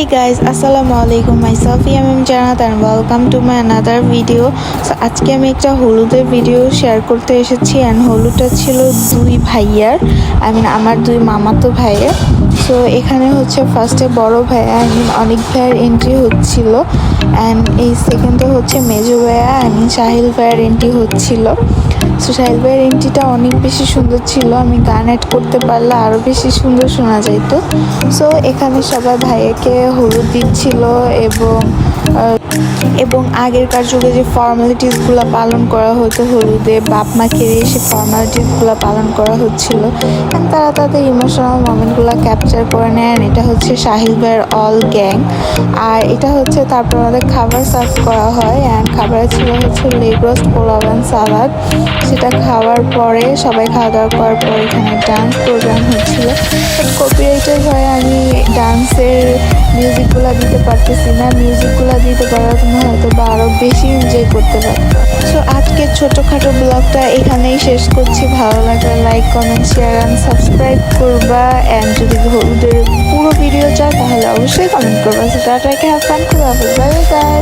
Hey guys, আসসালামু আলাইকুম myself Yamim Jannat and welcome to my another video so আজকে আমি একটা হলুদের ভিডিও শেয়ার করতে এসেছি অ্যান্ড হলুদটা ছিল দুই ভাইয়ার আই মিন আমার দুই মামাতো ভাইয়ের। সো এখানে হচ্ছে ফার্স্টে বড় ভাইয়া আই মিন অনেক ভাইয়ের এন্ট্রি হচ্ছিল অ্যান্ড এই সেকেন্ডে হচ্ছে মেজো ভাইয়া আই মিন সাহিল ভাইয়ের এন্ট্রি হচ্ছিল। সো সাহিল ভাইয়ের এন্ট্রিটা অনেক বেশি সুন্দর ছিল, আমি গান অ্যাড করতে পারলে আরও বেশি সুন্দর শোনা যাইতো। সো এখানে সবাই ভাইয়াকে হলুদ দিচ্ছিল এবং এবং আগেরকার যুগে যে ফর্মালিটিসগুলো পালন করা হতো, হলুদে বাপ মাকে দিয়ে সে ফর্মালিটিসগুলো পালন করা হচ্ছিল। তারা তাদের ইমোশনাল মোমেন্টগুলো ক্যাপচার করে and এটা হচ্ছে সাহিল ভাইয়ের অল গ্যাং আর এটা হচ্ছে তারপর আমাদের খাবার সার্ভ করা হয় অ্যান্ড খাবারে ছিল হচ্ছে leg roast pulao and salad সেটা খাওয়ার পরে, সবাই খাওয়া দাওয়া করার পর এখানে ডান্স প্রোগ্রাম হচ্ছিল। কপিরাইটের ভয়ে আমি ডান্সের মিউজিকগুলো দিতে পারতেছি না মিউজিকগুলা দিতে পারার জন্য হয়তো বা আরও বেশি এনজয় করতে পারতাম। সো আজকে ছোটখাটো ব্লগটা এখানেই শেষ করছি। ভালো লাগলে like comment share and subscribe করবা। অ্যান্ড যদি হলুদের পুরো ভিডিও চাও, তাহলে অবশ্যই কমেন্ট করবা। সো টাটা হ্যাভ ফান খুব বাই বাই